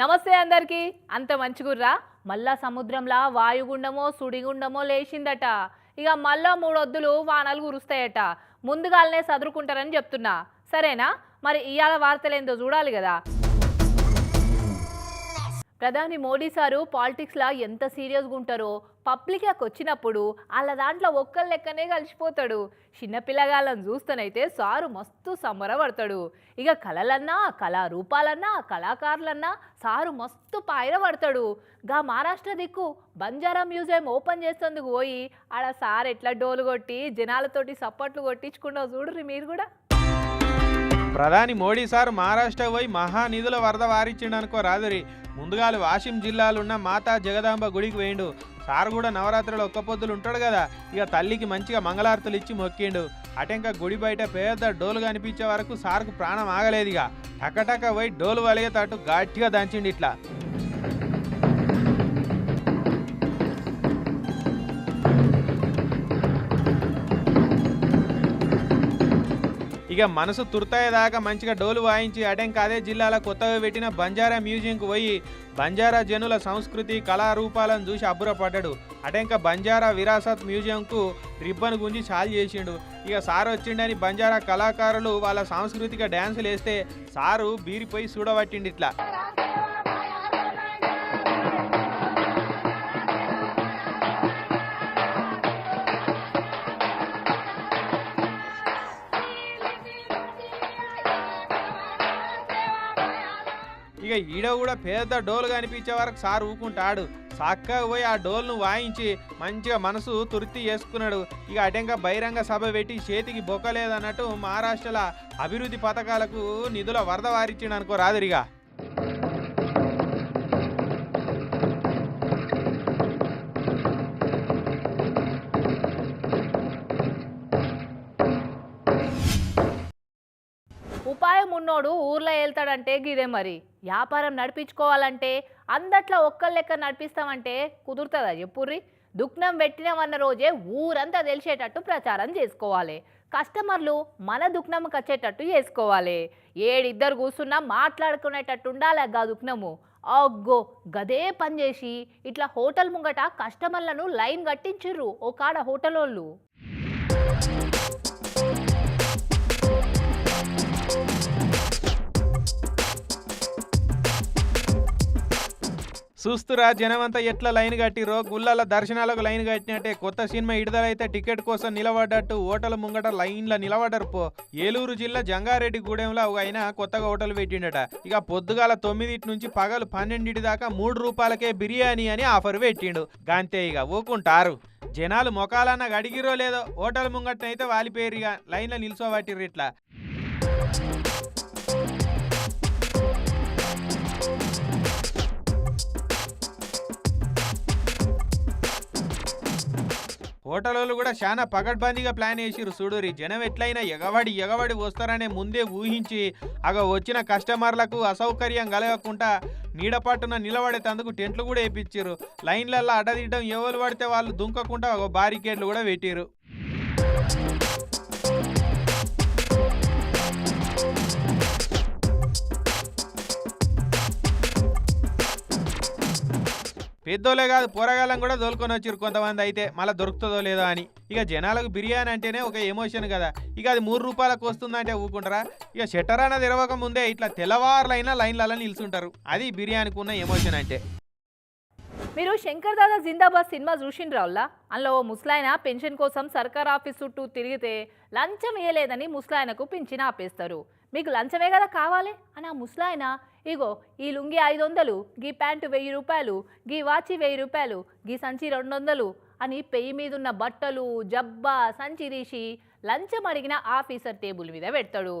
నమస్తే అందరికీ. అంత మంచిగుర్రా మళ్ళా సముద్రంలా వాయుగుండమో సుడిగుండమో లేచిందట. ఇక మళ్ళా మూడొద్దులు వానలు కురుస్తాయట. ముందుగాలనే సదురుకుంటారని చెప్తున్నా. సరేనా? మరి ఇవాళ వార్తలేందో చూడాలి కదా. ప్రధాని మోడీ సారు పాలిటిక్స్లా ఎంత సీరియస్గా ఉంటారో పబ్లిక్కి వచ్చినప్పుడు వాళ్ళ దాంట్లో ఒక్కరు లెక్కనే కలిసిపోతాడు. చిన్నపిల్లగాళ్ళని చూస్తేనైతే సారు మస్తు సంబరపడతాడు. ఇక కళలన్నా కళారూపాలన్నా కళాకారులన్నా సారు మస్తు పాయరపడతాడు గా మహారాష్ట్ర దిక్కు బంజారా మ్యూజియం ఓపెన్ చేసేందుకు పోయి ఆడ సార్ ఎట్లా డోలు కొట్టి జనాలతోటి సప్పట్లు కొట్టించుకుంటూ చూడుర్రి మీరు కూడా. ప్రధాని మోడీ సార్ మహారాష్ట్ర పోయి మహానిధుల వరద వారిచ్చిండనుకో రాదురి. ముందుగాలు వాషిం జిల్లాలున్న మాతా జగదాంబ గుడికి వేయండు సార్ కూడా నవరాత్రులు ఒక్క పొద్దులు ఉంటాడు కదా. ఇక తల్లికి మంచిగా మంగళారతులు ఇచ్చి మొక్కిండు. అటెంక గుడి బయట పెద్ద డోలు కనిపించే వరకు సార్కు ప్రాణం ఆగలేదు ఇక టకటక పోయి డోలు వలిగేటట్టు గట్టిగా దంచిండు ఇట్లా ఇక మనసు తుర్తాయేదాకా మంచిగా డోలు వాయించి అటెం అదే జిల్లాలో కొత్తగా పెట్టిన బంజారా మ్యూజియంకు పోయి బంజారా జనుల సంస్కృతి కళారూపాలను చూసి అబ్బురపడ్డాడు. అటెంక బంజారా విరాసత్ మ్యూజియంకు రిబ్బన్ గుంజి చాలు చేసిండు. ఇక సార్ వచ్చిండని బంజారా కళాకారులు వాళ్ళ సాంస్కృతిక డ్యాన్సులు వేస్తే సారు బీరిపోయి చూడబట్టిండు ఇట్లా ఇక ఈడ కూడా పెద్ద డోలు కనిపించే వరకు సార్ ఊకుంటాడు. చక్కగా పోయి ఆ డోల్ను వాయించి మంచిగా మనసు తృప్తి చేసుకున్నాడు. ఇక అటెంక బహిరంగ సభ పెట్టి చేతికి బొక్కలేదన్నట్టు మహారాష్ట్రల అభివృద్ధి పథకాలకు నిధుల వరద వారిచ్చిండు అనుకో రాదురిగా. ఉపాయం ఉన్నోడు ఊర్లో వెళ్తాడంటే గిదే మరి. వ్యాపారం నడిపించుకోవాలంటే అందట్లో ఒక్క లెక్క నడిపిస్తామంటే కుదురుతుందా చెప్పుర్రి? దుఃఖం పెట్టినామన్న రోజే ఊరంతా తెలిసేటట్టు ప్రచారం చేసుకోవాలి. కస్టమర్లు మన దుఃఖంకి వచ్చేటట్టు చేసుకోవాలి. ఏడిద్దరు కూర్చున్నా మాట్లాడుకునేటట్టు ఉండాలి గా దుఃఖము అగ్గో గదే పని చేసి ఇట్లా హోటల్ ముంగట కస్టమర్లను లైన్ కట్టించిర్రు ఓ కాడ హోటల్ వాళ్ళు చూస్తురా జనమంతా ఎట్లా లైన్ కట్టిరో గుళ్ళల దర్శనాలకు లైన్ కట్టినట్టే కొత్త సినిమా విడుదలైతే టికెట్ కోసం నిలబడ్డట్టు హోటల్ ముంగట లైన్ల నిలబడరు పో. ఏలూరు జిల్లా జంగారెడ్డి గూడెంలో ఒక ఆయన కొత్తగా హోటల్ పెట్టిండట. ఇక పొద్దుగాల తొమ్మిదిటి నుంచి పగలు పన్నెండింటి దాకా మూడు రూపాయలకే బిర్యానీ అని ఆఫర్ పెట్టిండు. గాంతే ఇక ఊకుంటారు. జనాలు మొఖాలన్న అడిగిరో లేదో హోటల్ ముంగట్నైతే వాలిపోయారు ఇక లైన్లో నిల్చోబట్టిర్రు ఇట్లా. హోటల్లో కూడా చాలా పగడ్బందీగా ప్లాన్ చేసిరు చూడురి జనం ఎట్లయినా ఎగవాడి ఎగబడి వస్తారనే ముందే ఊహించి అగ వచ్చిన కస్టమర్లకు అసౌకర్యం కలగకుండా నీడపాటున నిలబడేటందుకు టెంట్లు కూడా వేయించారు లైన్లలో అడ్డదిడ్డం ఎవరు పడితే వాళ్ళు దుంకకుండా ఒక బారికేడ్లు కూడా పెట్టారు పెద్దోలే కాదు పోరగాళ్ళం కూడా దొరుకొని వచ్చారు కొంతమంది అయితే. మళ్ళీ దొరుకుతుందో లేదో అని. ఇక జనాలకు బిర్యానీ అంటేనే ఒక ఎమోషన్ కదా. ఇక అది మూడు రూపాయలకు వస్తుందంటే ఊకుంటారా ఇక షట్టర్ అన్న తెరవక ముందే ఇట్లా తెల్లవారులైనా లైన్లలో నిల్చుంటారు. అది బిర్యానీకి ఉన్న ఎమోషన్ అంటే. మీరు శంకర్ దాదా జిందాబాద్ సినిమా చూసిండ్రావులా అందులో ఓ ముసలాయన పెన్షన్ కోసం సర్కార్ ఆఫీస్ చుట్టూ తిరిగితే లంచం ఇయ్యలేదని ముసలాయనకు పింఛన్ ఆపేస్తారు. మీకు లంచమే కదా కావాలి? అని ఆ ముసలాయన ఇగో ఈ లుంగి ఐదు వందలు గీ ప్యాంటు వెయ్యి రూపాయలు గీ వాచి వెయ్యి రూపాయలు గీ సంచి రెండు వందలు అని పెయ్యి మీదున్న బట్టలు జబ్బా సంచి తీసి లంచం అడిగిన ఆఫీసర్ టేబుల్ మీద పెడతాడు.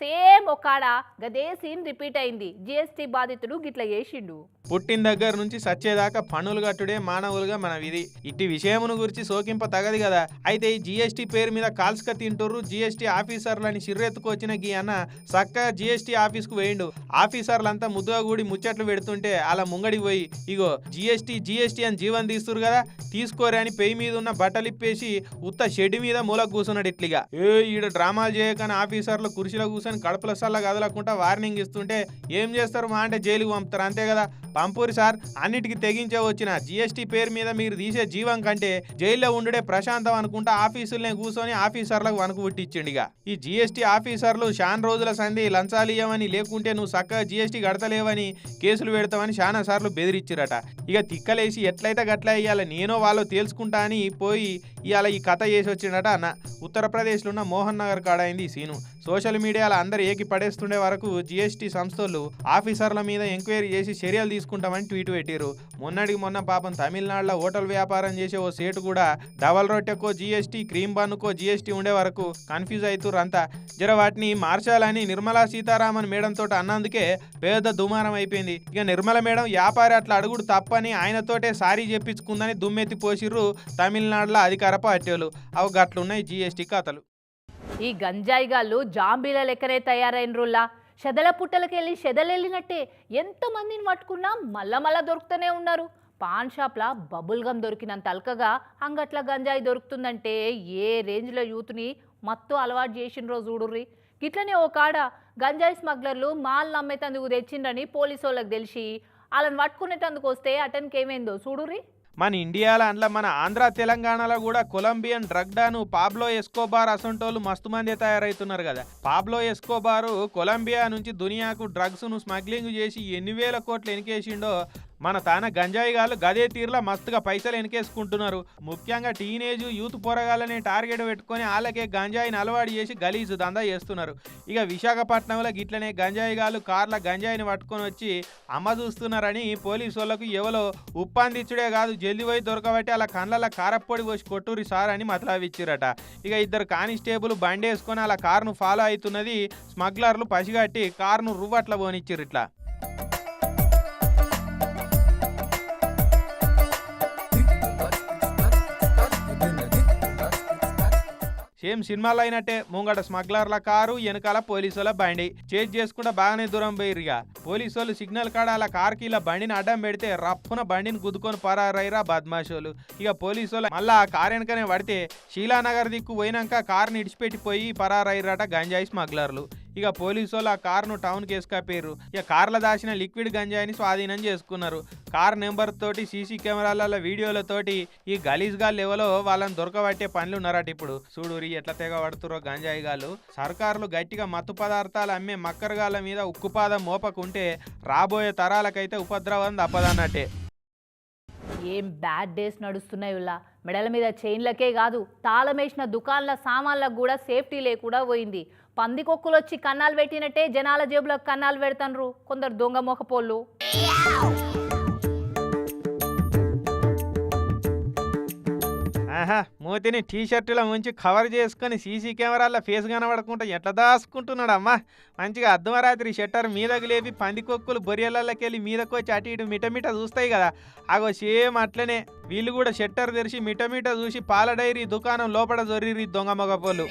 సేమ్ ఒకాడ గదే సీన్ రిపీట్ అయింది. జిఎస్టీ బాధితుడు గిట్ల చేసిండు. పుట్టిన దగ్గర నుంచి సచ్చేదాకా పన్నులు కట్టుడే మానవులుగా మన విధి. ఇట్టి విషయమును గురించి సోకింప తగదు కదా అయితే ఈ జిఎస్టీ పేరు మీద కాల్స్క తింటుర్రు జిఎస్టీ ఆఫీసర్లని సిర్రెత్తుకొచ్చిన గీ అన్న చక్కగా జిఎస్టీ ఆఫీస్కు వేయండు. ఆఫీసర్లంతా ముద్దుగా కూడి ముచ్చట్లు పెడుతుంటే అలా ముంగడికి పోయి ఇగో జిఎస్టీ జిఎస్టీ అని జీవన్ తీస్తురు కదా తీసుకోరే అని పెయి మీద ఉన్న బట్టలు ఇప్పేసి ఉత్త షెడ్ మీద మూల కూర్చున్నాడు ఇట్లిగా ఏ ఈడ డ్రామాలు చేయకని ఆఫీసర్లు కుర్చీలో కూర్చొని కడుపుల సల్ల కదలకుండా వార్నింగ్ ఇస్తుంటే ఏం చేస్తారు మా అంటే జైలుకి పంపుతారు. అంతే కదా? పంపూరి సార్ అన్నిటికీ తెగించే వచ్చిన జిఎస్టీ పేరు మీద మీరు తీసే జీవం కంటే జైల్లో ఉండుడే ప్రశాంతం అనుకుంటా ఆఫీసులనే కూర్చొని ఆఫీసర్లకు వణుకు పుట్టించిండు ఇక. ఈ జిఎస్టీ ఆఫీసర్లు షాన్ రోజుల సంధి లంచాలు ఇవ్వమని లేకుంటే నువ్వు చక్కగా జిఎస్టీ కడతలేవని కేసులు పెడతామని చాలా సార్లు బెదిరిచ్చిరట. ఇక తిక్కలేసి ఎట్లయితే గట్లా ఇయ్యాల నేనో వాళ్ళు తేల్చుకుంటా అని పోయి ఇవాళ ఈ కథ చేసి వచ్చిండట అన్న. ఉత్తరప్రదేశ్లో ఉన్న మోహన్ నగర్ కాడ అయింది ఈ సీను. సోషల్ మీడియాలో అందరు ఏకి పడేస్తుండే వరకు జీఎస్టీ సంస్థలు ఆఫీసర్ల మీద ఎంక్వైరీ చేసి చర్యలు తీసుకుంటామని ట్వీట్ పెట్టారు మొన్నటికి మొన్న పాపం తమిళనాడులో హోటల్ వ్యాపారం చేసే ఓ సేటు కూడా డబల్ రొట్టెకో జీఎస్టీ క్రీమ్ బన్నుకో జీఎస్టీ ఉండే వరకు కన్ఫ్యూజ్ అవుతురంతా జర వాటిని మార్చాలని నిర్మలా సీతారామన్ మేడం అన్నందుకే పెద్ద దుమారం అయిపోయింది. ఇక నిర్మల మేడం వ్యాపారి అట్లా అడుగుడు తప్పని ఆయనతోటే సారీ చెప్పించుకుందని దుమ్మెత్తి పోసిర్రు తమిళనాడులో అధికార పార్టీలు. అవి గట్లున్నాయి జీఎస్టీ కథలు. ఈ గంజాయి గాళ్ళు జాంబీల లెక్కనే తయారైనరుల్లా. చెదల పుట్టలకెళ్ళి షెదలెళ్ళినట్టే ఎంతమందిని పట్టుకున్నా మళ్ళా మళ్ళా దొరుకుతూనే ఉన్నారు. పాన్ షాప్లా బబుల్ గమ్ దొరికినంత అల్కగా అంగట్ల గంజాయి దొరుకుతుందంటే ఏ రేంజ్లో యూత్ని మత్తు అలవాటు చేసిండ్రో చూడుర్రి. గిట్లనే ఓ కాడ గంజాయి స్మగ్లర్లు మాల్ నమ్మేటందుకు తెచ్చిండ్రని పోలీసు వాళ్ళకి తెలిసి వాళ్ళని పట్టుకునేటందుకు వస్తే అటెన్కి ఏమైందో చూడుర్రి. మన ఇండియాలో అందులో మన ఆంధ్ర తెలంగాణలో కూడా Colombian drug don Pablo Escobar అసంటోళ్ళు మస్తు మంది తయారవుతున్నారు కదా. పాబ్లో ఎస్కోబారు కొలంబియా నుంచి దునియాకు డ్రగ్స్ను స్మగ్లింగ్ చేసి ఎన్ని వేల కోట్లు ఎనికేసిండో మన తాన గంజాయి గాళ్ళు గదే తీరులా మస్తుగా పైసలు ఎనికేసుకుంటున్నారు. ముఖ్యంగా టీనేజ్ యూత్ పోరగాళ్ళని టార్గెట్ పెట్టుకొని వాళ్ళకే గంజాయిని అలవాటు చేసి గలీజు దందా చేస్తున్నారు. ఇక విశాఖపట్నంలో గిట్లనే గంజాయి గాళ్ళు కార్ల గంజాయిని పట్టుకొని వచ్చి అమ్మ చూస్తున్నారని పోలీసు వాళ్ళకు ఎవలో ఉప్పందించుడే కాదు జల్ది పోయి దొరకబట్టి అలా కళ్ళ కారప్పొడి పోసి కొట్టూరి సార్ అని మతలావిచ్చిరట. ఇక ఇద్దరు కానిస్టేబుల్ బండి వేసుకొని అలా కారును ఫాలో అవుతున్నది స్మగ్లర్లు పసిగట్టి కారును రువ్వట్ల పోనిచ్చిర్రు ఇట్లా. సేమ్ సినిమాలో అయినట్టే ముంగట స్మగ్లర్ల కారు వెనకాల పోలీసుల బండి. చేజ్ చేసుకుంటే బాగానే దూరం పోయిరిగా పోలీసు వాళ్ళు సిగ్నల్ కాడ అలా కార్కి ఇలా బండిని అడ్డం పెడితే రప్పున బండిని గుద్దుకొని పరారైరా బద్మాషోలు. ఇక పోలీసు వాళ్ళు మళ్ళా ఆ కారు వెనకనే పడితే శీలానగర్ దిక్కు పోయినాక కారుని ఇడిచిపెట్టిపోయి పరారైరట గంజాయి స్మగ్లర్లు. ఇక పోలీసు వాళ్ళు ఆ కారును టౌన్కి వేసుకపోయారు ఇక కార్ల దాచిన లిక్విడ్ గంజాయిని స్వాధీనం చేసుకున్నారు. కార్ నెంబర్ తోటి సీసీ కెమెరాల వీడియోలతోటి ఈ గలీజ్ లెవెలో వాళ్ళని దొరకబట్టే పనులు ఉన్నారట ఇప్పుడు చూడురి ఎట్లా తెగ పడుతురో గంజాయి గాలు సర్కారులు గట్టిగా మత్తు పదార్థాలు అమ్మే మక్కరగాళ్ళ మీద ఉక్కుపాదం మోపకుంటే రాబోయే తరాలకైతే ఉపద్రవం తప్పదన్నట్టే. ఏం బ్యాడ్ డేస్ నడుస్తున్నాయి ఇలా మెడల మీద చైన్లకే కాదు తాళమేసిన దుకాన్ల సామాన్లకు కూడా సేఫ్టీ లేకుండా పోయింది. పందికొక్కులు వచ్చి కన్నాలు పెట్టినట్టే జనాల జేబులకు కన్నాలు పెడతాన్రు. కొందరు దొంగ మొకపోళ్ళు ఆహా మూతిని టీ షర్టులో కవర్ చేసుకొని సీసీ కెమెరాల ఫేస్ కనబడకుండా ఎట్లా దాచుకుంటున్నాడు అమ్మా మంచిగా అర్ధమరాత్రి షట్టర్ మీదకు లేపి పందికొక్కులు బొరియలకెళ్ళి మీదకు వచ్చి అటు ఇటు మిటమిట చూస్తాయి కదా. అగో సేమ్ అట్లనే వీళ్ళు కూడా షట్టర్ తెరిచి మిటమిట చూసి పాల డైరీ దుకాణం లోపల జొర్రిరి దొంగ మగపోళ్ళు.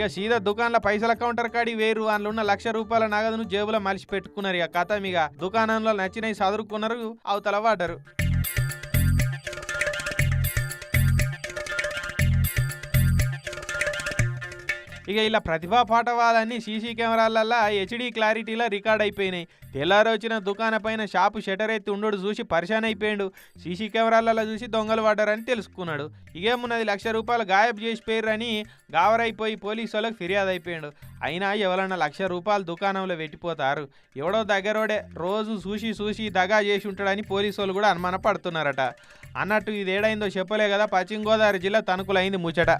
ఇక సీదా దుకాణంలో పైసల కౌంటర్ కాడి వేరు. అందులో ఉన్న లక్ష రూపాయల నగదును జేబులో మలిసి పెట్టుకున్నారు ఇక కథ ఇక దుకాణంలో నచ్చినవి చదువుకున్నారు అవతల వాడరు. ఇక ఇలా ప్రతిభా పాఠవాలన్నీ సీసీ కెమెరాలల్లో హెచ్డి క్లారిటీలో రికార్డ్ అయిపోయినాయి. తెల్లారొచ్చిన దుకాణ పైన షాపు షటర్ ఎత్తి ఉండడు చూసి పరిశాన్ అయిపోయాడు. సీసీ కెమెరాలలో చూసి దొంగలు పడ్డారని తెలుసుకున్నాడు. ఇకేమున్నది లక్ష రూపాయలు గాయబ్ చేసిపోయారని గావరైపోయి పోలీసు వాళ్ళకి ఫిర్యాదు అయిపోయాడు. అయినా ఎవరన్నా లక్ష రూపాయలు దుకాణంలో పెట్టిపోతారు ఎవడో దగ్గరోడే రోజు చూసి చూసి దగా చేసి ఉంటాడని పోలీసు వాళ్ళు కూడా అనుమాన పడుతున్నారట అన్నట్టు ఇది ఏడైందో చెప్పలే కదా పశ్చిమ గోదావరి జిల్లా తణుకులైంది ముచ్చట.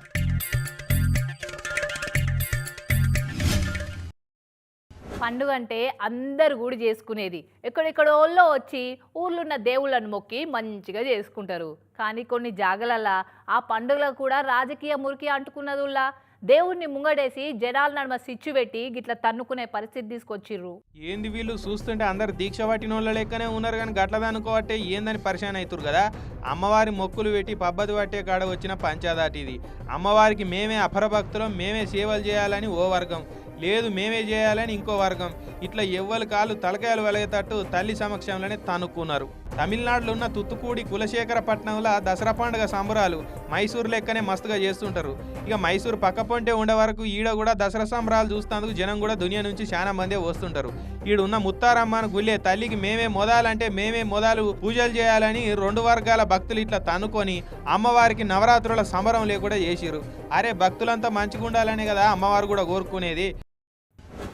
పండుగ అంటే అందరు కూడా చేసుకునేది. ఎక్కడెక్కడోళ్ళో వచ్చి ఊర్లున్న దేవుళ్ళను మొక్కి మంచిగా చేసుకుంటారు. కానీ కొన్ని జాగలలా ఆ పండుగలకు కూడా రాజకీయ మురికి అంటుకున్నదుల్లా. దేవుణ్ణి ముంగడేసి జనాల నడుమ సిచ్చు పెట్టి గిట్ల తన్నుకునే పరిస్థితి తీసుకొచ్చిర్రు. ఏంది వీళ్ళు చూస్తుంటే అందరు దీక్ష పట్టిన వాళ్ళ లెక్కనే ఉన్నారు కానీ గట్లది అనుకోవట్టే ఏందని పరిశాన్ అవుతారు కదా. అమ్మవారి మొక్కులు పెట్టి పబ్బతి పట్టే కాడ వచ్చిన పంచాదాటి ఇది అమ్మవారికి మేమే అపరభక్తులం మేమే సేవలు చేయాలని ఓ వర్గం. లేదు మేమే చేయాలని ఇంకో వర్గం. ఇట్లా ఎవ్వరు కాళ్ళు తలకాయలు వెలగేటట్టు తల్లి సమక్షంలోనే తనుక్కున్నారు తమిళనాడులో ఉన్న తుత్తుకూడి కులశేఖరపట్నంలో దసరా పండుగ సంబరాలు మైసూరు లెక్కనే మస్తుగా చేస్తుంటారు. ఇక మైసూరు పక్క పొంటే ఉండే వరకు ఈడ కూడా దసరా సంబరాలు చూస్తేందుకు జనం కూడా దునియా నుంచి చాలా మందే వస్తుంటారు. ఈడున్న ముత్తారమ్మను గుళ్ళే తల్లికి మేమే మొదాలంటే మేమే మొదలు పూజలు చేయాలని రెండు వర్గాల భక్తులు ఇట్లా తనుకొని అమ్మవారికి నవరాత్రుల సంబరం లేకుండా చేసిరు అరే భక్తులంతా మంచిగా ఉండాలనే కదా అమ్మవారు కూడా కోరుకునేది.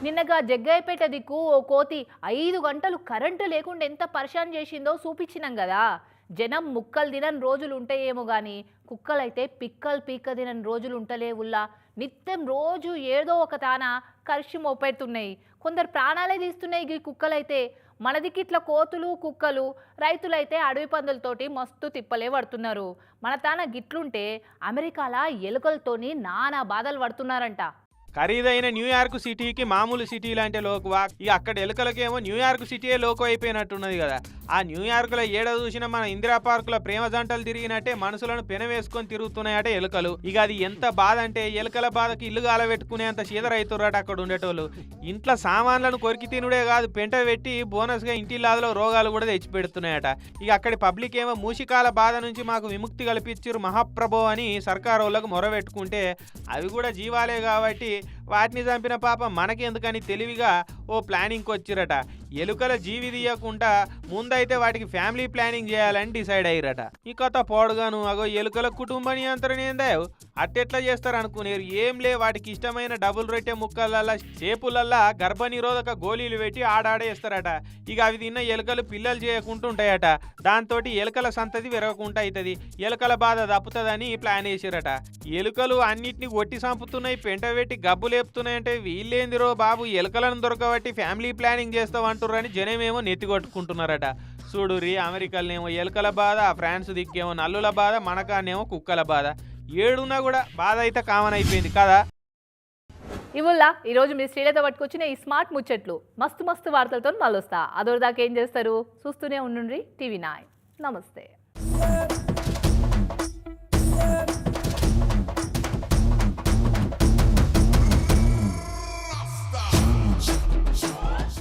నిన్నగా జగ్గయ్యపేట దిక్కు ఓ కోతి ఐదు గంటలు కరెంటు లేకుండా ఎంత పరిశాన్ చేసిందో చూపించినాం కదా. జనం ముక్కలు తినని రోజులు ఉంటాయేమో కానీ కుక్కలైతే పిక్కలు పీక్క తినని రోజులు ఉంటలేవుల్లా. నిత్యం రోజు ఏదో ఒక తాన కరిషి మోపెడుతున్నాయి. కొందరు ప్రాణాలే తీస్తున్నాయి ఈ కుక్కలైతే. మనదికి ఇట్లా కోతులు కుక్కలు రైతులైతే అడవి పందులతోటి మస్తు తిప్పలే పడుతున్నారు. మన తాన గిట్లుంటే అమెరికాల ఎలుకలతోని నానా బాధలు పడుతున్నారంట. ఖరీదైన న్యూయార్క్ సిటీకి మామూలు సిటీ లాంటి లోకువా? ఇక అక్కడ ఎలుకలకేమో న్యూయార్క్ సిటీయే లోకు అయిపోయినట్టున్నది కదా. ఆ న్యూయార్క్లో ఏడ చూసిన మన ఇందిరా పార్కులో ప్రేమ జంటలు తిరిగినట్టే మనసులను పెనవేసుకొని తిరుగుతున్నాయట ఎలుకలు. ఇక అది ఎంత బాధ అంటే ఎలుకల బాధకి ఇల్లు గాలబెట్టుకునేంత చీదరైతుర్రట అక్కడ ఉండేటోళ్ళు. ఇంట్లో సామాన్లను కొరికి తినుడే కాదు పెంట పెట్టి బోనస్గా ఇంటిల్లాదలో రోగాలు కూడా తెచ్చి పెడుతున్నాయట ఇక అక్కడి పబ్లిక్ ఏమో మూషికాల బాధ నుంచి మాకు విముక్తి కల్పించారు మహాప్రభో అని సర్కారు వాళ్ళకు మొరబెట్టుకుంటే అవి కూడా జీవాలే కాబట్టి వాటిని చంపిన పాప మనకెందుకని తెలివిగా ఓ ప్లానింగ్కి వచ్చిరట ఎలుకల జీవి తీయకుండా ముందైతే వాటికి ఫ్యామిలీ ప్లానింగ్ చేయాలని డిసైడ్ అయ్యారట. ఈ కొత్త పోడుగాను అగో ఎలుకల కుటుంబ నియంత్రణ ఏందా? అట్టెట్లా చేస్తారు అనుకునేరు. ఏం లే వాటికి ఇష్టమైన డబుల్ రొట్టె ముక్కలల్లా చేపులల్లా గర్భ నిరోధక గోళీలు పెట్టి ఆడాడేస్తారట. ఇక అవి తిన్న ఎలుకలు పిల్లలు చేయకుంటుంటాయట. దాంతో ఎలుకల సంతతి విరగకుండా అవుతుంది ఎలుకల బాధ తప్పుతుందని ప్లాన్ చేశారట ఎలుకలు అన్నిటిని కొట్టి సంపుతున్నాయి పెంట పెట్టి గబ్బు లేపుతున్నాయంటే వీళ్ళేందిరో బాబు. ఎలుకలను దొరకబట్టి ఫ్యామిలీ ప్లానింగ్ చేస్తావు అంటుర్రని జనమేమో నెత్తి కొట్టుకుంటున్నారట. చూడురి అమెరికాలనేమో ఎలుకల బాధ ఫ్రాన్స్ దిక్కేమో నల్లుల బాధ మనకానేమో కుక్కల బాధ. ఏడున్నా కూడా బాధ అయితే కామన్ అయిపోయింది కదా? ఇవుల్లా ఈరోజు మీ శ్రీలతో పట్టుకొచ్చిన ఈ స్మార్ట్ ముచ్చట్లు. మస్తు మస్తు వార్తలతో మళ్ళొస్తా. అదోదాకా ఏం చేస్తారు? చూస్తూనే ఉండండి టీవీ నాయ్ నమస్తే.